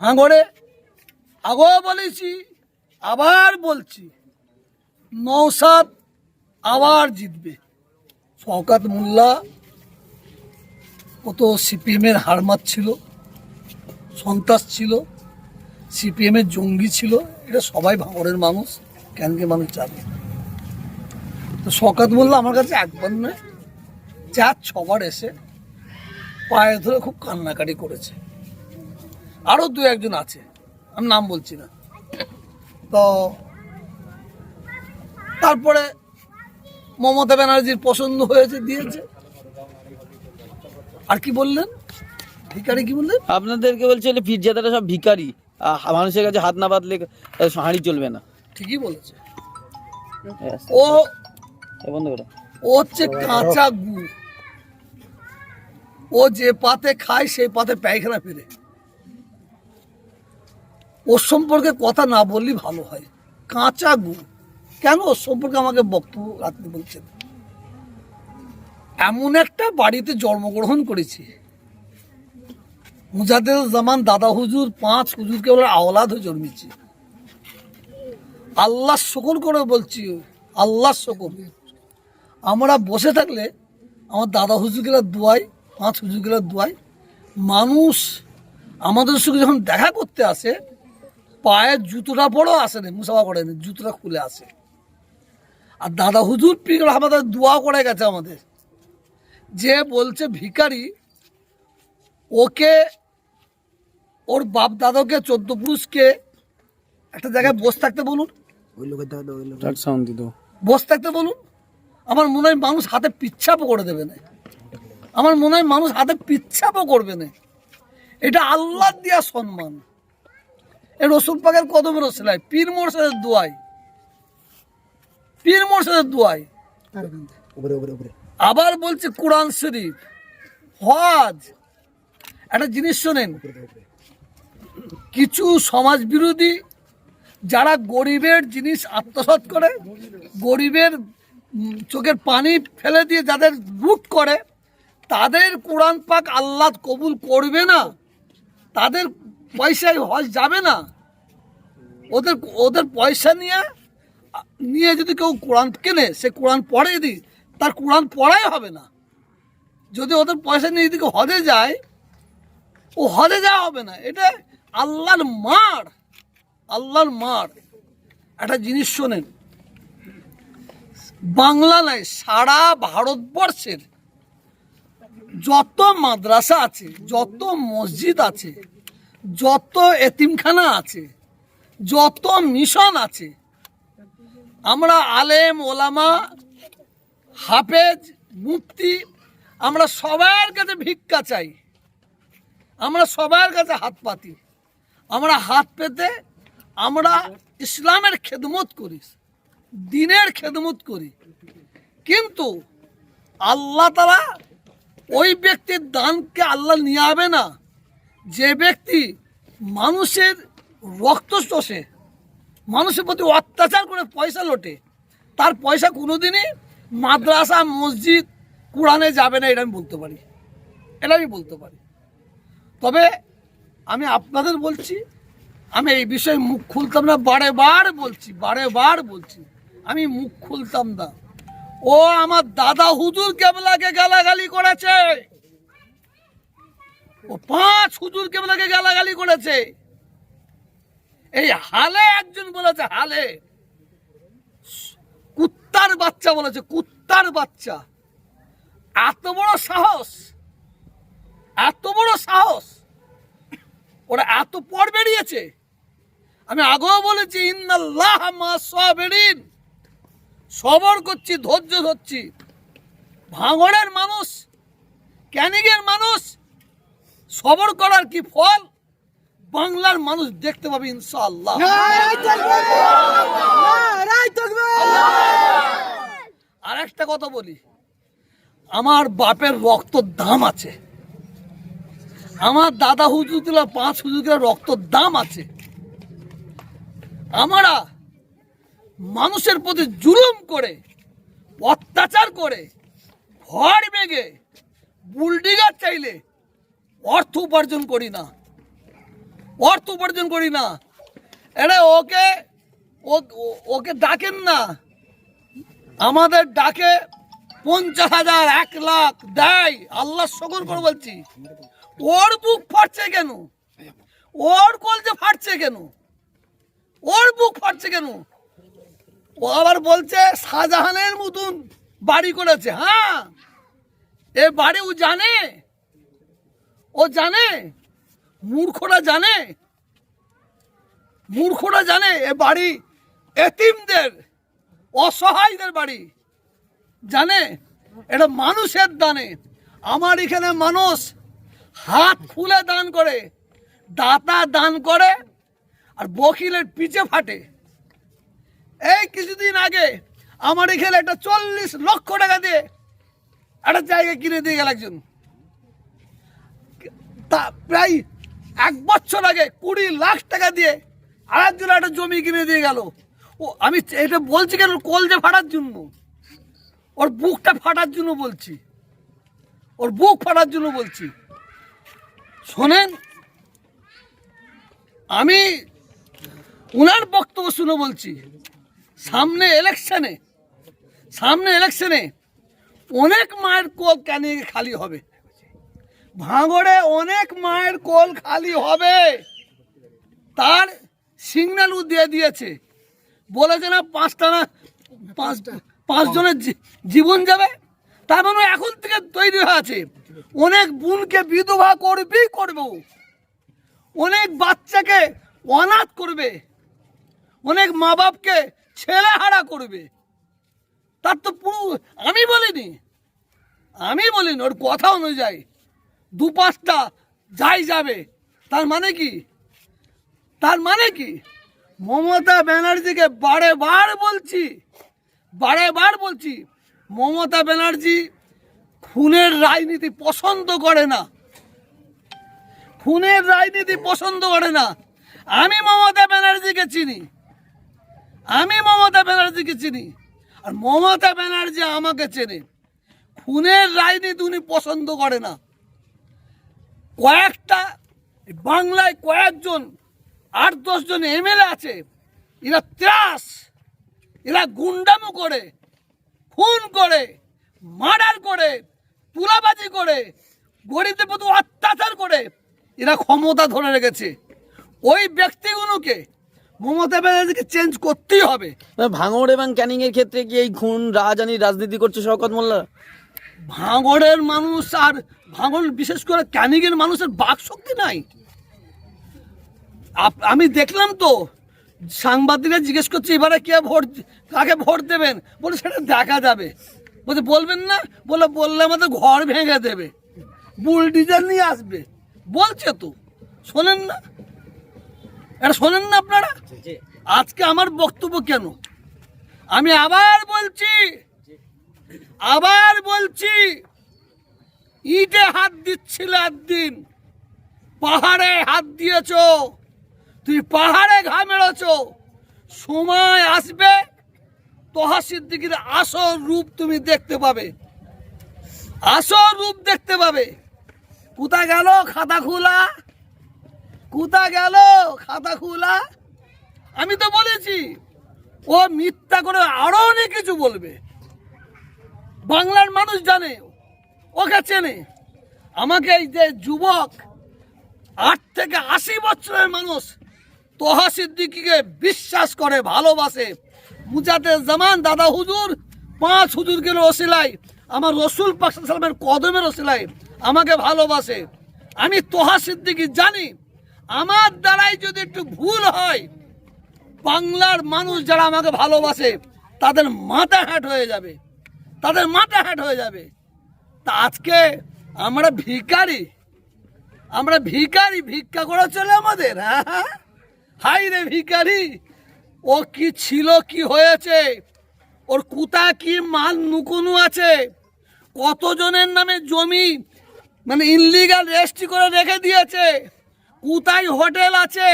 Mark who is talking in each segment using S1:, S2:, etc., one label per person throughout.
S1: ভাঙড়ে আগেও বলেছি, আবার বলছি নৌসাদ আবার জিতবে। শওকাত মোল্লা কত সিপিএমের হারমাত ছিল সন্ত্রাস ছিল, সিপিএমের জঙ্গি ছিল, এটা সবাই ভাঙড়ের মানুষ কেনকে মানুষ জানে। তো শওকাত মোল্লা আমার কাছে একবার নয়, চার ছবার এসে পায়ে ধরে খুব কান্নাকাটি করেছে। আরও দু একজন আছে। আমি নাম বলছি না। তো তারপরে মমতা ব্যানার্জির পছন্দ হয়েছে দিয়েছে। আর কি বললেন? ভিকারি কি বললেন?
S2: আপনাদেরকে বলছে যে পীরজাদারা সব আহ, মানুষের কাছে হাত না বাঁধলে হাঁড়ি চলবে না।
S1: ঠিকই বলেছে। ও
S2: বন্ধ করো।
S1: ও হচ্ছে কাঁচা গু। ও যে পাতে খায় সেই পাতে পায়খানা ফেরে ওর সম্পর্কে কথা না বললেই ভালো হয়। কাঁচা গু। কেন ওর সম্পর্কে আমাকে বক্তব্য রাখতে বলছেন? এমন একটা বাড়িতে জন্মগ্রহণ করেছি। মুজাদের জামান দাদা হুজুর, পাঁচ হুজুরকে বলে আওলাদ হয়ে জন্মেছি। আল্লাহ শকর করে বলছি আল্লাহ শকর। আমরা বসে থাকলে আমার দাদা হুজুরগুলা দোয়াই, পাঁচ হুজুরগুলা দোয়াই। মানুষ আমাদের সঙ্গে যখন দেখা করতে আসে পায়ের জুতোটা পরেও আসে না মুসাফা করে না জুতোটা খুলে আসে আর দাদা হুজুর পীর আমাদের দোয়া করে গেছে আমাদের। যে বলছে ভিখারি ওকে ওর বাপ দাদাকে চোদ্দ পুরুষকে একটা জায়গায় বসে থাকতে বলুন। বসে থাকতে বলুন। আমার মনে হয় মানুষ হাতে পিচ্ছাপও করে দেবে না। আমার মনে হয় মানুষ হাতে পিচ্ছাপও করবে না। এটা আল্লাহ দিয়া সম্মান। এ রসুল পাকের কদমের সেলাই পীর মোর্শেদের দোয়াই। পীর মোর্শেদের দোয়াই। আবার বলছে কোরআন শরীফ। হজ। একটা জিনিস শোনেন কিছু সমাজ বিরোধী যারা গরিবের জিনিস আত্মসাৎ করে গরিবের চোখের পানি ফেলে দিয়ে যাদের লুট করে তাদের কোরআন পাক আল্লাহ কবুল করবে না। তাদের পয়সায় হজ যাবে না। ওদের ওদের পয়সা নিয়ে নিয়ে যদি কেউ কোরআন কেনে, সে কোরআন পড়ে যদি, তার কোরআন পড়াই হবে না। যদি ওদের পয়সা নিয়ে যদি হজে যায়, ও হজে যাওয়া হবে না। এটা আল্লাহর মার আল্লাহর মার একটা জিনিস শোনেন বাংলা নয় সারা ভারতবর্ষের যত মাদ্রাসা আছে, যত মসজিদ আছে যত এতিমখানা আছে, যত মিশন আছে, আমরা আলেম, ওলামা, হাফেজ, মুফতি, আমরা সবার কাছে ভিক্ষা চাই। আমরা সবার কাছে হাত পাতি। আমরা হাত পেতে আমরা ইসলামের খেদমত করি, দিনের খেদমত করি। কিন্তু আল্লাহ তারা ওই ব্যক্তির দানকে আল্লাহ নিয়ে না। যে ব্যক্তি মানুষের রক্ত চষে মানুষের প্রতি অত্যাচার করে পয়সা লোটে, তার পয়সা কোনোদিনই মাদ্রাসা, মসজিদ, কোরআনে যাবে না, এটা আমি বলতে পারি। এটা আমি বলতে পারি। তবে আমি আপনাদের বলছি, আমি এই বিষয়ে মুখ খুলতাম না, বারে বার বলছি, বারে বার বলছি, আমি মুখ খুলতাম না। ও আমার দাদা হুজুর কেবলাকে গালাগালি করেছে। ও পাঁচ হুজুর কেবলাকে গালাগালি করেছে। এই হালে একজন বলেছে, হালে। কুত্তার বাচ্চা বলেছে, কুত্তার বাচ্চা। এত বড় সাহস, এত বড় সাহস। ওরা এত পর বেরিয়েছে। আমি আগেও বলেছি, ইন্নাল্লাহ মা সাবিরিন। সবর করছি, ধৈর্য ধরছি। ভাঙড়ের মানুষ ক্যানিগের মানুষ সবর করার কি ফল? বাংলার মানুষ দেখতে পাবে ইনশাআল্লাহ। আর একটা কথা বলি। আমার বাপের রক্ত দাম আছে। আমার দাদা হুজুরগুলা পাঁচ হুজুরগুলা রক্ত দাম আছে। আমরা মানুষের প্রতি জুলুম করে অত্যাচার করে ঘর ভেঙে বুলডিগার চাইলে অর্থ উপার্জন করি না। অর্থ উপার্জন করি না। এটা ওকে ওকে ডাকেন না। আমাদের ডাকে পঞ্চাশ হাজার, এক লাখ দেয়। আল্লাহ শকর করে বলছি। ওর বুক ফাটছে কেন? ওর কলজে ফাটছে কেন? ওর বুক ফাটছে কেন? ও আবার বলছে, শাহজাহানের মতন বাড়ি করেছে। হ্যাঁ এ বাড়ি ও জানে। ও জানে? মূর্খরা জানে? মূর্খরা জানে এ বাড়ি এতিমদের, অসহায়দের বাড়ি। জানে? এটা মানুষের দানে। আমার এখানে মানুষ হাত খুলে দান করে, দাতা দান করে, আর বকিলের পিছে ফাটে। এই কিছুদিন আগে আমার এখানে একটা চল্লিশ লক্ষ টাকা দিয়ে একটা জায়গা কিনে দিয়ে গেল একজন। তা প্রায় এক বছর আগে কুড়ি লাখ টাকা দিয়ে আরেকজন একটা জমি কিনে দিয়ে গেল। ও, আমি এটা বলছি কেন? কলজে ফাটার জন্য। ওর বুকটা ফাটার জন্য বলছি। ওর বুক ফাটার জন্য বলছি। শোনেন, আমি উনার বক্তব্য শুনে বলছি, সামনে ইলেকশনে সামনে ইলেকশনে অনেক মায়ের কোল ক্যানিং খালি হবে? ভাঙড়ে অনেক মায়ের কোল খালি হবে। তার সিগন্যাল ও দিয়ে দিয়েছে। বলেছে না পাঁচটা না, পাঁচ, পাঁচজনের জীবন যাবে। তার মানে এখন থেকে তৈরি হয়ে আছে অনেক বোনকে বিধবা করবেই করবে। অনেক বাচ্চাকে অনাথ করবে। অনেক মা বাপকে ছেলে হারা করবে। তার তো পুরো, আমি বলিনি। আমি বলিনি, ওর কথা অনুযায়ী। দু পাঁচটা যাই যাবে। তার মানে কি? তার মানে কি? মমতা ব্যানার্জিকে বারে বার বলছি বারে বার বলছি, মমতা ব্যানার্জি খুনের রাজনীতি পছন্দ করে না। খুনের রাজনীতি পছন্দ করে না। আমি মমতা ব্যানার্জিকে চিনি। আমি মমতা ব্যানার্জিকে চিনি। আর মমতা ব্যানার্জি আমাকে চেনে। খুনের রাজনীতি উনি পছন্দ করে না। কয়েকটা বাংলায় কয়েকজন আট দশজন এমএলএ আছে, এরা ত্রাস, এরা গুন্ডামো করে, খুন করে, মার্ডার করে, তুলাবাজি করে, গরিবদের প্রতি অত্যাচার করে, এরা ক্ষমতা ধরে রেখেছে। ওই ব্যক্তিগুলোকে মমতা ব্যানার্জিকে চেঞ্জ করতেই হবে।
S2: ভাঙড় এবং ক্যানিং এর ক্ষেত্রে কি এই খুন রাজানি রাজনীতি করছে শওকত মোল্লা?
S1: ভাঙড়ের মানুষ আর ভাঙড় বিশেষ করে ক্যানিংয়ের মানুষের বাক শক্তি নাই। আপ- আমি দেখলাম তো সাংবাদিকরা জিজ্ঞেস করছে এবারে কে ভোট কাকে ভোট দেবেন? বলে সেটা দেখা যাবে। বলছে বলবেন না? বলে বললে আমাদের ঘর ভেঙে দেবে। বুলডিজার নিয়ে আসবে। বলছে তো। শোনেন না? এটা শোনেন না আপনারা? আজকে আমার বক্তব্য কেন? আমি আবার বলছি আবার বলছি, ইটে হাত দিচ্ছিল একদিন। পাহাড়ে হাত দিয়েছ, তুই পাহাড়ে ঘা মেরেছ। সময় আসবে, তোহা সিদ্দিকির আসল রূপ তুমি দেখতে পাবে। আসল রূপ দেখতে পাবে। কোথা গেল খাতা খোলা? কোথা গেল খাতা খোলা? আমি তো বলেছি, ও মিথ্যা করে আরও অনেক কিছু বলবে। বাংলার মানুষ জানে, ওকে চেনে। আমাকে এই যে যুবক, আট থেকে আশি বছরের মানুষ তোহা সিদ্দিকিকে বিশ্বাস করে, ভালোবাসে। মুজাতে জামান, দাদা হুজুর, পাঁচ হুজুরকে ওসিলাই আমার রসুল পাকসালামের কদমের ওসিলাই আমাকে ভালোবাসে। আমি তোহা সিদ্দিকি জানি, আমার দ্বারাই যদি একটু ভুল হয়, বাংলার মানুষ যারা আমাকে ভালোবাসে, তাদের মাথা হ্যাট হয়ে যাবে। তাদের মাথা হ্যাট হয়ে যাবে। তা আজকে আমরা ভিখারি আমরা ভিখারি ভিক্ষা করে চলে আমাদের হ্যাঁ? হাই রে ভিখারি, ও কি ছিল, কি হয়েছে? ওর কুতা কি মাল নুকুনু আছে? কতজনের নামে জমি মানে ইনলিগাল রেজিস্ট্রি করে রেখে দিয়েছে? কোথায় হোটেল আছে?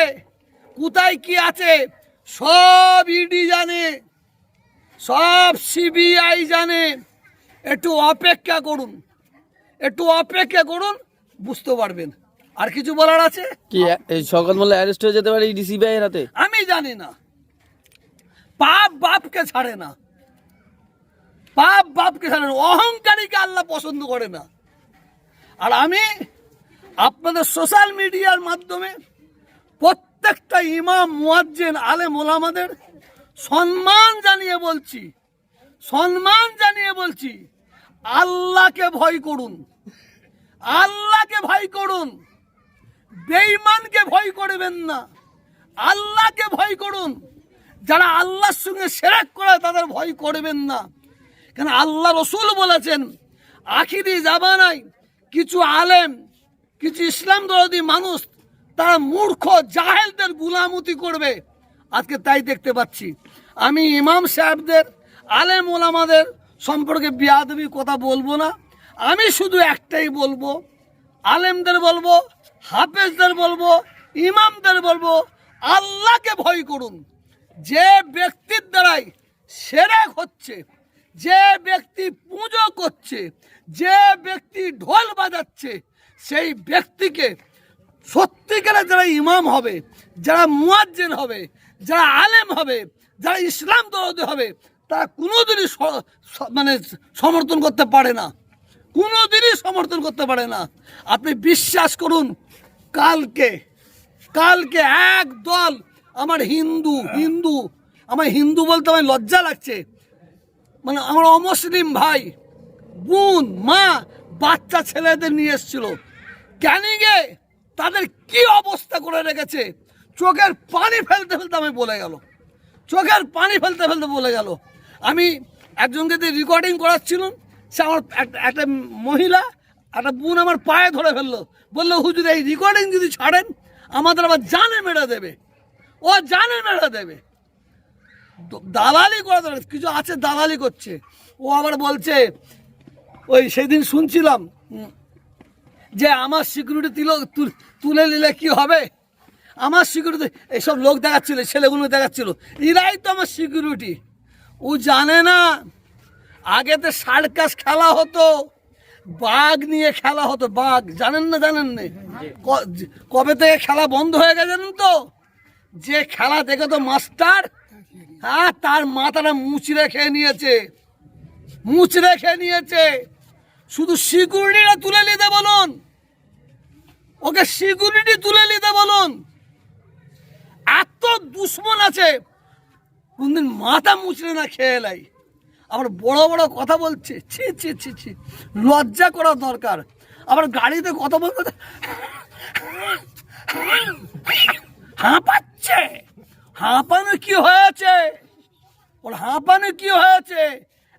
S1: কোথায় কি আছে? সব ইডি জানে। সব সিবিআই জানে। একটু অপেক্ষা করুন। একটু অপেক্ষা করুন বুঝতে পারবেন। আর কিছু বলার আছে?
S2: কি এই শওকত মোল্লা অ্যারেস্ট হয়ে যেতে পারে ডিসিবিআই এর হাতে?
S1: আমি জানি না। পাপ বাপকে ছাড়ে না। পাপ বাপকে ছাড়ে না। অহংকারীকে আল্লাহ পছন্দ করে না। আর আমি আপনাদের সোশ্যাল মিডিয়ার মাধ্যমে প্রত্যেকটা ইমাম মুয়াজ্জেন আলেম ওলামাদের সম্মান জানিয়ে বলছি। সম্মান জানিয়ে বলছি, আল্লাহকে ভয় করুন। আল্লাহকে ভয় করুন। বেঈমানকে ভয় করবেন না। আল্লাহকে ভয় করুন। যারা আল্লাহর সঙ্গে সেরাক করে তাদের ভয় করবেন না। কেন আল্লাহ রসুল বলেছেন, আখিরি জামানায় কিছু আলেম, কিছু ইসলাম দরদি মানুষ, তারা মূর্খ, জাহেলদের গুলামতি করবে। আজকে তাই দেখতে পাচ্ছি। আমি ইমাম সাহেবদের, আলেম ওলামাদের সম্পর্কে বিয়াদবি কথা বলব না। আমি শুধু একটাই বলব, আলেমদের বলব, হাফেজদের বলব, ইমামদের বলব, আল্লাহকে ভয় করুন। যে ব্যক্তির দ্বারাই সেরেক হচ্ছে, যে ব্যক্তি পুজো করছে, যে ব্যক্তি ঢোল বাজাচ্ছে, সেই ব্যক্তিকে সত্যিকারে যারা ইমাম হবে, যারা মুয়াজ্জিন হবে যারা আলেম হবে, যারা ইসলাম দরদি হবে, তারা কোনোদিনই মানে সমর্থন করতে পারে না। কোনোদিনই সমর্থন করতে পারে না। আপনি বিশ্বাস করুন, কালকে কালকে এক দল আমার হিন্দু হিন্দু, আমার হিন্দু বলতে আমার লজ্জা লাগছে। মানে আমার অমুসলিম ভাই, বোন, মা, বাচ্চা ছেলেদের নিয়ে এসছিল। ক্যানিংয়ে তাদের কি অবস্থা করে রেখেছে? চোখের পানি ফেলতে ফেলতে আমি বলে গেল। চোখের পানি ফেলতে ফেলতে বলে গেল। আমি একজনকে দিয়ে রেকর্ডিং করাচ্ছিলাম, সে আমার একটা- মহিলা, একটা বোন আমার পায়ে ধরে ফেলল। বলল, হুজুর, এই রেকর্ডিং যদি ছাড়েন, আমাদের আবার জানে মেরে দেবে। ও জানে মেরে দেবে। দালালি করা কিছু আছে দালালি করছে। ও আবার বলছে, ওই সেদিন শুনছিলাম যে আমার সিকিউরিটি তুলে নিলে কি হবে? আমার সিকিউরিটি এইসব লোক দেখাচ্ছিল, ছেলেগুলো দেখাচ্ছিল। এরাই তো আমার সিকিউরিটি ও জানে না আগেতে সার্কাস খেলা হতো, বাঘ নিয়ে খেলা হতো, বাঘ। জানেন না জানেন না? কবে থেকে খেলা বন্ধ হয়ে গেছে জানেন তো? যে খেলা দেখে তো মাস্টার হ্যাঁ তার মাথাটা মুচড়ে খেয়ে নিয়েছে, মুচড়ে খেয়ে নিয়েছে। শুধু সিকিউরিটিটা তুলে নিতে বলুন। ওকে সিকিউরিটি তুলে নিতে বলুন। এত দুশ্মন আছে। কোনদিন মাথা মুচড়ে না খেয়ে এলাই আবার বড় বড় কথা বলছে, ছি ছি ছি ছি। লজ্জা করা দরকার। আবার গাড়িতে কথা বলতে হাঁপাচ্ছে। হাঁপানো কি হয়েছে? ওর হাঁপানো কি হয়েছে?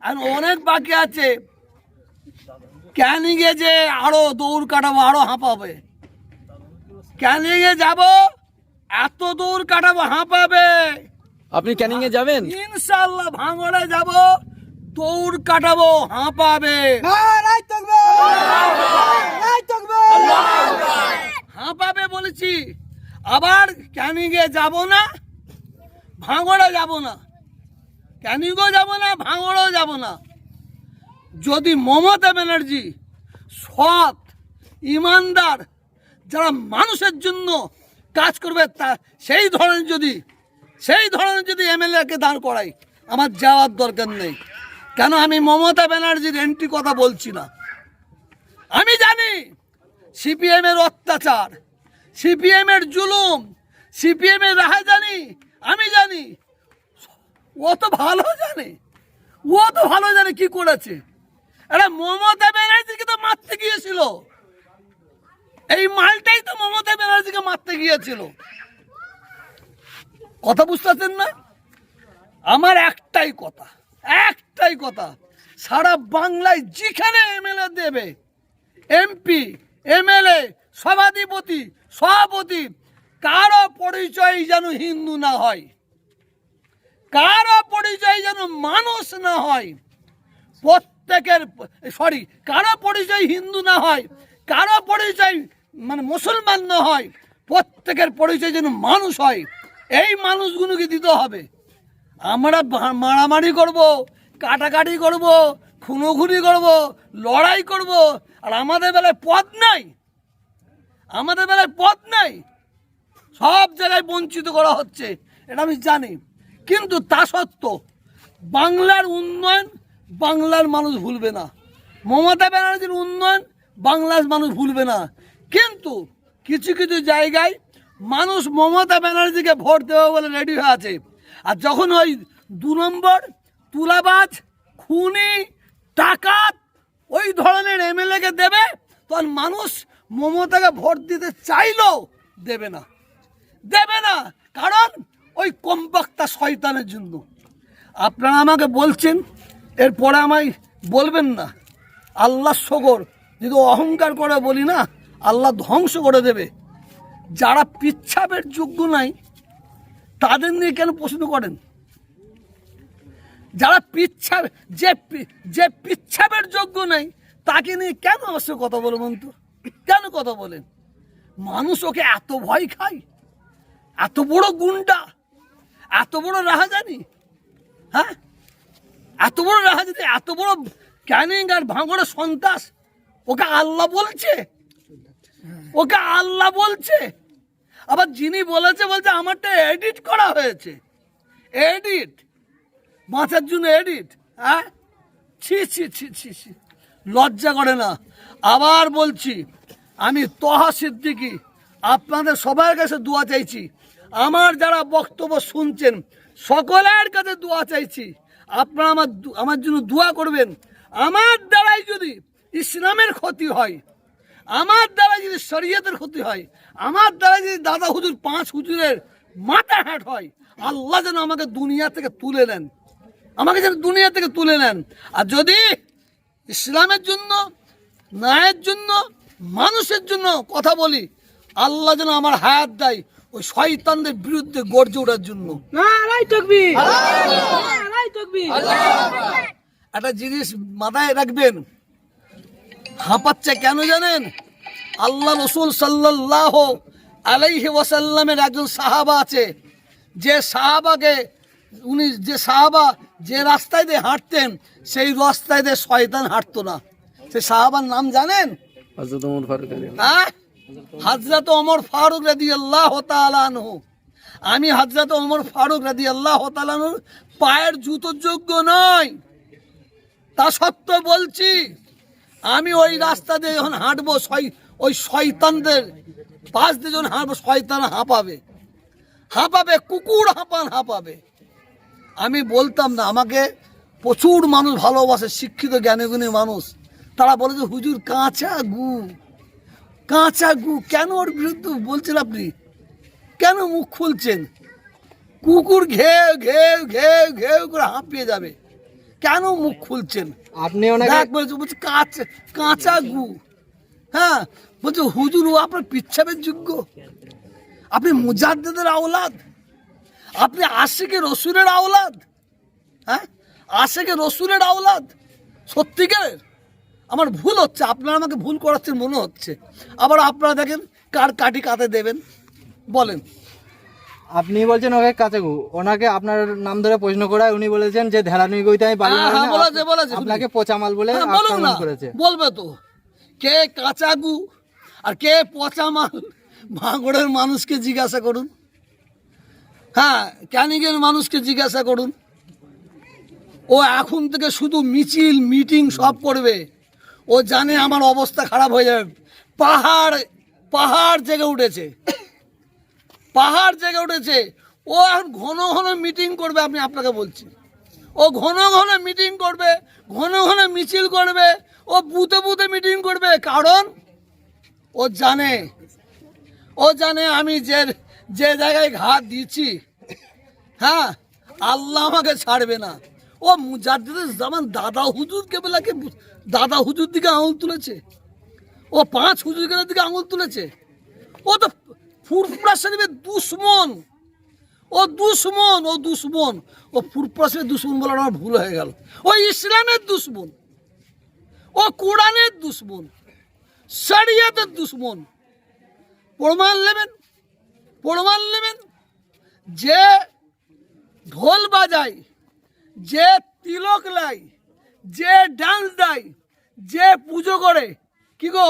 S1: আর অনেক বাকি আছে। ক্যানিংয়ে যে আরও দৌড় কাটাবো, আরও হাঁপাবে। ক্যানিংয়ে যাব? এত দূর কাটাবো হাঁপাবে
S2: আপনি ক্যানিং এ যাবেন?
S1: ইনশাল্লাহ ভাঙড়ে যাব দৌড় কাটাবো হাঁপাবে হাঁপাবে বলেছি। আবার ক্যানিংয়ে যাব না ভাঙড়ে যাব না। ক্যানিংও যাব না ভাঙড়েও যাব না। যদি মমতা ব্যানার্জি সৎ ইমানদার যারা মানুষের জন্য কাজ করবে, তা সেই ধরনের যদি, সেই ধরনের যদি এমএলএকে দাঁড় করাই, আমার যাওয়ার দরকার নেই। কেন আমি মমতা ব্যানার্জির এন্ট্রি কথা বলছি না? আমি জানি সিপিএম এর অত্যাচার সিপিএম এর জুলুম সিপিএম এর রাহাজানি, আমি জানি। ও তো ভালো জানে, ও তো ভালো জানে কি করেছে। আরে মমতা ব্যানার্জিকে তো মারতে গিয়েছিল। এই মালটাই তো মমতা ব্যানার্জিকে মারতে গিয়েছিল। কথা বুঝতে পারছেন না? আমার একটাই কথা একটাই কথা, সারা বাংলায় যেখানে এমএলএ দেবে, এমপি, এমএলএ, সভাধিপতি, সভাপতি, কারও পরিচয় যেন হিন্দু না হয়, কারও পরিচয় যেন মানুষ না হয়, প্রত্যেকের, সরি, কারও পরিচয় হিন্দু না হয়, কারও পরিচয় মানে মুসলমান না হয়, প্রত্যেকের পরিচয় যেন মানুষ হয়, এই মানুষগুলোকে দিতে হবে। আমরা মারামারি করব, কাটাকাটি করব, খুনোখুনি করব, লড়াই করব, আর আমাদের বেলায় পথ নাই। আমাদের বেলায় পথ নাই। সব জায়গায় বঞ্চিত করা হচ্ছে, এটা আমি জানি। কিন্তু তা সত্ত্বেও বাংলার উন্নয়ন বাংলার মানুষ ভুলবে না। মমতা ব্যানার্জির উন্নয়ন বাংলার মানুষ ভুলবে না। কিন্তু কিছু কিছু জায়গায় মানুষ মমতা ব্যানার্জিকে ভোট দেবে বলে রেডি হয়ে আছে। আর যখন ওই দু নম্বর, তুলাবাজ, খুনি টাকাত ওই ধরনের এমএলএকে দেবে, তখন মানুষ মমতাকে ভোট দিতে চাইলেও দেবে না। দেবে না, কারণ ওই কম্পাক্তা শয়তানের জন্য। আপনারা আমাকে বলছেন, এরপরে আমায় বলবেন না। আল্লাহ সগর যদি অহংকার করে বলি না আল্লাহ ধ্বংস করে দেবে। যারা পিচ্ছাপের যোগ্য নাই, তাদের নিয়ে কেন প্রশ্ন করেন? যারা পিচ্ছাপ যে যে পিচ্ছাপের যোগ্য নাই, তাকে নিয়ে কেন অবশ্য কথা বলবেন তো কেন কথা বলেন? মানুষ ওকে এত ভয় খায়? এত বড় গুন্ডা? এত বড় রাহাজানি? হ্যাঁ? এত বড় রাহাজানি, এত বড় ক্যানিং আর ভাঙড়ের সন্ত্রাস? ওকে আল্লাহ বলছে? ওকে আল্লাহ বলছে। আবার যিনি বলেছে বলছে, আমারটা এডিট করা হয়েছে। এডিট বাঁচার জন্য এডিট হ্যাঁ? ছি ছি ছি ছি ছি। লজ্জা করে না। আবার বলছি, আমি তহা সিদ্দিকি, আপনাদের সবার কাছে দোয়া চাইছি। আমার যারা বক্তব্য শুনছেন, সকলের কাছে দোয়া চাইছি। আপনারা আমার আমার জন্য দোয়া করবেন। আমার দ্বারাই যদি ইসলামের ক্ষতি হয় আমার দ্বারা যদি শরীয়তের ক্ষতি হয় আমার দ্বারা যদি দাদা হুজুর পাঁচ হুজুরের মাথা হ্যাট হয় আল্লাহ যেন আমাকে দুনিয়া থেকে তুলে নেন। আমাকে যেন দুনিয়া থেকে তুলে নেন। আর যদি ইসলামের জন্য ন্যায়ের জন্য মানুষের জন্য কথা বলি আল্লাহ যেন আমার হায়াত দেয় ওই শয়তানদের বিরুদ্ধে গর্জে ওঠার জন্য। একটা জিনিস মাথায় রাখবেন হাঁপাচ্ছে কেন জানেন? আল্লাহ রসুল সাল্লাহ আলাইহি ওয়াসাল্লামের একজন সাহাবা আছে। যে সাহাবাকে উনি যে সাহাবা যে রাস্তায় দিয়ে হাঁটতেন সেই রাস্তায় দিয়ে শয়তান হাঁটতো না। সে সাহাবার নাম জানেন? হাজরত ওমর ফারুক রাদি আল্লাহ তালানহ আমি হাজরত অমর ফারুক রাদি আল্লাহ তালানহুর পায়ের জুতোর যোগ্য নয় তা সত্ত্বেও বলছি আমি ওই রাস্তা দিয়ে যখন হাঁটবো ওই শয়তানদের পাশ দিয়ে যখন হাঁটবো, শয়তান হাঁপাবে। হাঁপাবে, কুকুর হাঁপান হাঁপাবে। আমি বলতাম না, আমাকে প্রচুর মানুষ ভালোবাসে, শিক্ষিত, জ্ঞানীগুণী মানুষ। তারা বলে যে, হুজুর, কাঁচা গু। কাঁচা গু, কেন ওর বিরুদ্ধে বলছেন আপনি? কেন মুখ খুলছেন? কুকুর ঘেউ ঘেউ ঘেউ ঘেউ করে হাঁপিয়ে যাবে। কেন মুখ খুলছেন?
S3: আপনি ওনাকে
S1: দেখ, বলছে কাঁচা কাঁচা গু। হ্যাঁ বলছে, হুজুর, ও আপনার পিচ্ছাবের যোগ্য। আপনি মুজাদ্দেদের আওলাদ। আপনি আশিকে রসুলের আওলাদ। হ্যাঁ আশিকে রসুলের আওলাদ। সত্যিকারের। আমার ভুল হচ্ছে, আপনারা আমাকে ভুল করাচ্ছেন, মনে হচ্ছে। আবার আপনারা দেখেন কার কাটি কাতে দেবেন। বলেন।
S3: আপনি বলছেন ওকে কাচাগু। ওনাকে আপনার নাম ধরে প্রশ্ন করায় উনি বলেছেন যে ধেরানি গইতে আমি বাড়ি
S1: হ্যাঁ, হ্যাঁ, বলেছে, বলেছে,
S3: আপনাকে পচামাল বলে
S1: হ্যাঁ,
S3: আক্রমণ
S1: না
S3: করেছে।
S1: বলবে তো। কে কাঁচা গু আর কে পচা মাল ভাঙড়ের মানুষকে জিজ্ঞাসা করুন। হ্যাঁ ক্যানিংয়ের মানুষকে জিজ্ঞাসা করুন। ও এখন থেকে শুধু মিছিল মিটিং সব করবে। ও জানে আমার অবস্থা খারাপ হয়ে যাবে। পাহাড় পাহাড় জেগে উঠেছে। পাহাড় জেগে উঠেছে। ও এখন ঘন ঘন মিটিং করবে আমি আপনাকে বলছি। ও ঘন ঘন মিটিং করবে, ঘন ঘন মিছিল করবে, ও বুথে বুথে মিটিং করবে। কারণ ও জানে ও জানে আমি যে যে জায়গায় ঘাট দিচ্ছি হ্যাঁ আল্লাহ আমাকে ছাড়বে না। ও মুজাদ্দিদের জামান দাদা হুজুরকে বেলাকে দাদা হুজুর দিকে আঙুল তুলেছে? ও পাঁচ হুজুরের দিকে আঙুল তুলেছে? ও তো ফুরফুরা শরীফের দুশ্মন। ও দুশ্মন ও দুশ্মন। ও ফুরফুরা শরীফের দুশ্মন বলার আমার ভুল হয়ে গেল। ও ইসলামের দুশ্মন, ও কোরআনের দুশ্মন, শরিয়তের দুশ্মন। প্রমাণ নেবেন প্রমাণ নেবেন। যে ঢোল বাজায়, যে তিলক লাই, যে ডান্স দেয়, যে পুজো করে, কি গো?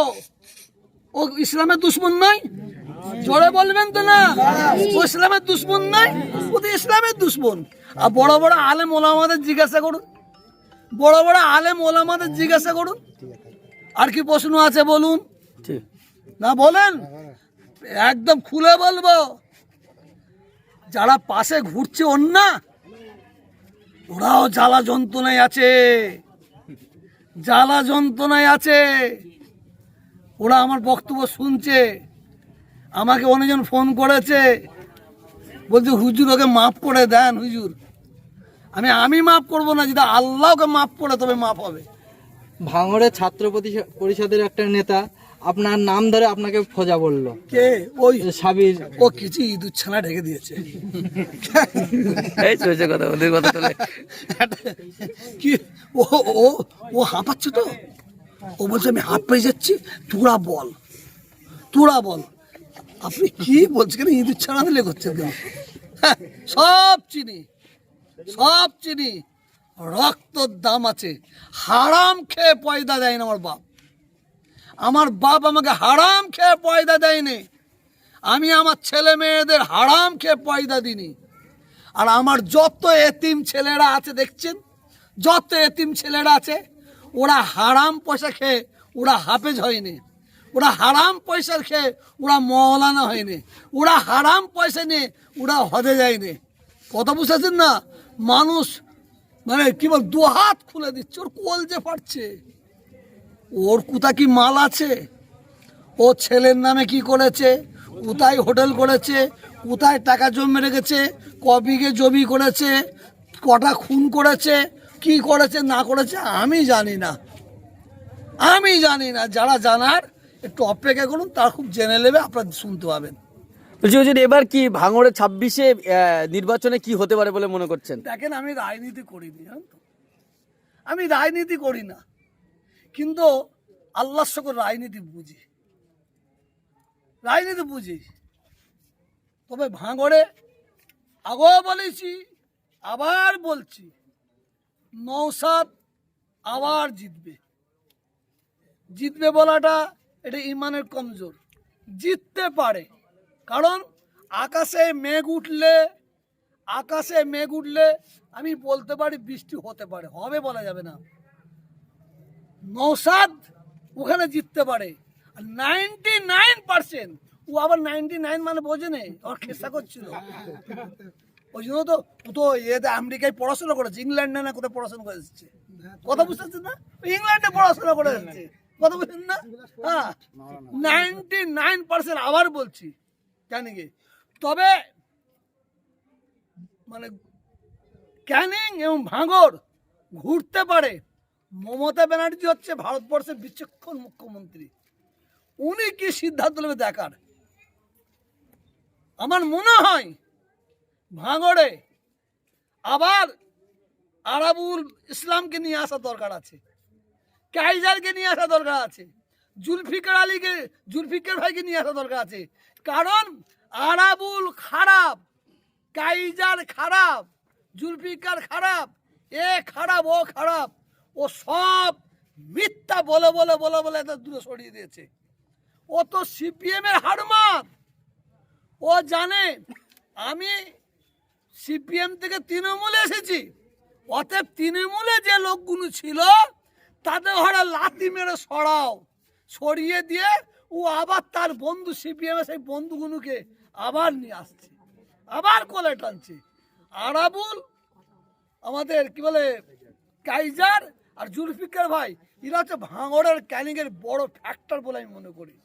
S1: ও ইসলামের দুশ্মন নয়? জোরে বলবেন তো না? ও ইসলামের দুশ্মন নাই, ও তো ইসলামের দুশ্মন। আর বড় বড় আলেম ওলামাদের জিজ্ঞাসা করুন। বড় বড় আলেম ওলামাদের জিজ্ঞাসা করুন। আর কি প্রশ্ন আছে বলুন? না বলেন? একদম খুলে বলব। যারা পাশে ঘুরছে অন্যা, ওরাও জ্বালা যন্ত্রণায় আছে। জ্বালা যন্ত্রণায় আছে। ওরা আমার বক্তব্য শুনছে। আমাকে অনেকজন ফোন করেছে। বলছে হুজুর ওকে মাফ করে দেন হুজুর। আমি আমি মাফ করব না যদি আল্লাহ ওকে মাফ করে তবে মাফ হবে।
S3: ভাঙড়ের ছাত্র পরিষ- পরিষদের একটা নেতা আপনার নাম ধরে আপনাকে খোঁজা বলল।
S1: কে? ওই।
S3: সাবির।
S1: ও কিছু ইঁদুর ছানা ঢেকে দিয়েছে।
S2: এই চলছে কথা ওদের কথা তোলে।
S1: কি? ও ও ও হাঁপাচ্ছে তো? ও বলছে আমি হাঁপ পেয়ে যাচ্ছি তোরা বল। তোরা বল। আপনি কি বলছেন? ইঁদুর ছানা দিলে করছেন হ্যাঁ, সব চিনি সব চিনি। রক্তর দাম আছে। হারাম খেয়ে পয়দা দেয় না আমার বাপ। আমার বাপ আমাকে হারাম খেয়ে পয়দা দেয়নি। আমি আমার ছেলে মেয়েদের হারাম খেয়ে পয়দা দিনি আর আমার যত এতিম ছেলেরা আছে দেখছেন? যত এতিম ছেলেরা আছে ওরা হারাম পয়সা খেয়ে ওরা হাফেজ হয়নি। ওরা হারাম পয়সা খেয়ে ওরা মহলানা হয়নি। ওরা হারাম পয়সা নিয়ে ওরা হদে যায়নি। কথা বুঝতেছেন না? মানুষ মানে কি বল, দু হাত খুলে দিচ্ছে, ওর কোল যে ফাটছে। ওর কোথা কি মাল আছে? ও ছেলের নামে কি করেছে? কোথায় হোটেল করেছে? কোথায় টাকা জমে রেখেছে? কবিকে জমি করেছে? কটা খুন করেছে? কি করেছে? না করেছে? আমি জানি না। আমি জানি না। যারা জানার একটু অপেক্ষা করুন তারা খুব জেনে নেবে আপনারা শুনতে পাবেন।
S2: বলছি হুজুর এবার কি ভাঙড়ে ছাব্বিশে নির্বাচনে কি হতে পারে বলে মনে করছেন?
S1: দেখেন আমি রাজনীতি করিনি জানেন তো। আমি রাজনীতি করি না কিন্তু আল্লাহর সকল রাজনীতি বুঝি। রাজনীতি বুঝি। তবে ভাঙড়ে আগেও বলেছি আবার বলছি নৌসাদ আবার জিতবে। জিতবে বলাটা এটা ইমানের কমজোর। জিততে পারে। কারণ আকাশে মেঘ উঠলে, আকাশে মেঘ উঠলে, আমি বলতে পারি বৃষ্টি হতে পারে, হবে বলা যাবে না। নৌসাদ ওখানে জিততে পারে। আর নাইনটি নাইন পার্সেন্ট ও আবার নাইনটি নাইন মানে বোঝে নেই ওর খেসা করছিল। ওই জন্য তো, ও তো ইয়েতে আমেরিকায় পড়াশোনা করেছে, ইংল্যান্ডে না কোথায় পড়াশোনা করে এসেছে কথা বুঝতে না? ইংল্যান্ডে পড়াশোনা করে এসেছে কথা না? নাইনটি নাইন পার্সেন্ট আবার বলছি জানি কি তবে মানে ক্যানিং এবং ঘুরতে পারে মমতা ব্যানার্জি হচ্ছে ভারতবর্ষের বিচক্ষণ মুখ্যমন্ত্রী। উনি কি সিদ্ধান্ত নেবে দেখার? আমার মনে হয় ভাঙড়ে আবার আরাবুল ইসলামকে নিয়ে আসা দরকার আছে। কাইজারকে নিয়ে আসা দরকার আছে। জুলফিকার আলীকে, জুলফিকার ভাইকে নিয়ে আসা দরকার আছে। কারণ আরাবুল খারাপ, কাইজার খারাপ, জুলফিকার খারাপ, এ খারাপ, ও খারাপ, ও সব মিথ্যা বলে বলে বলে বলে এত দূরে সরিয়ে দিয়েছে। ও তো সিপিএম এর হারমাত ও জানে, আমি সিপিএম থেকে তৃণমূলে এসেছি। অতএব তৃণমূলে যে লোকগুলো ছিল তাদের ঘরে লাথি মেরে সরাও, সরিয়ে দিয়ে ও আবার তার বন্ধু সিপিএম সেই বন্ধুগুলোকে আবার নিয়ে আসছে, আবার কোলে টানছে। আরাবুল, আমাদের কি বলে, কাইজার আর জুলফিকার ভাই, এরা হচ্ছে ভাঙড়ের ক্যানিংয়ের বড় ফ্যাক্টর বলে আমি মনে করি।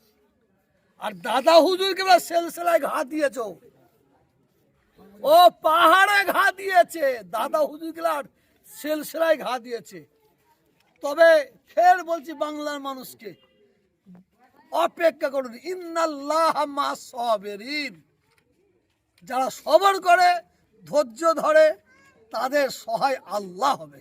S1: আর দাদা হুজুরকে এবার সেলসেলায় ঘা দিয়েছ। ও পাহাড়ে ঘা দিয়েছে, দাদা হুজুরকে আর সেলসেলায় ঘা দিয়েছে। তবে ফের বলছি বাংলার মানুষকে অপেক্ষা করুন। ইন্নাল্লাহ মা যারা সবর করে, ধৈর্য ধরে, তাদের সহায় আল্লাহ হবে।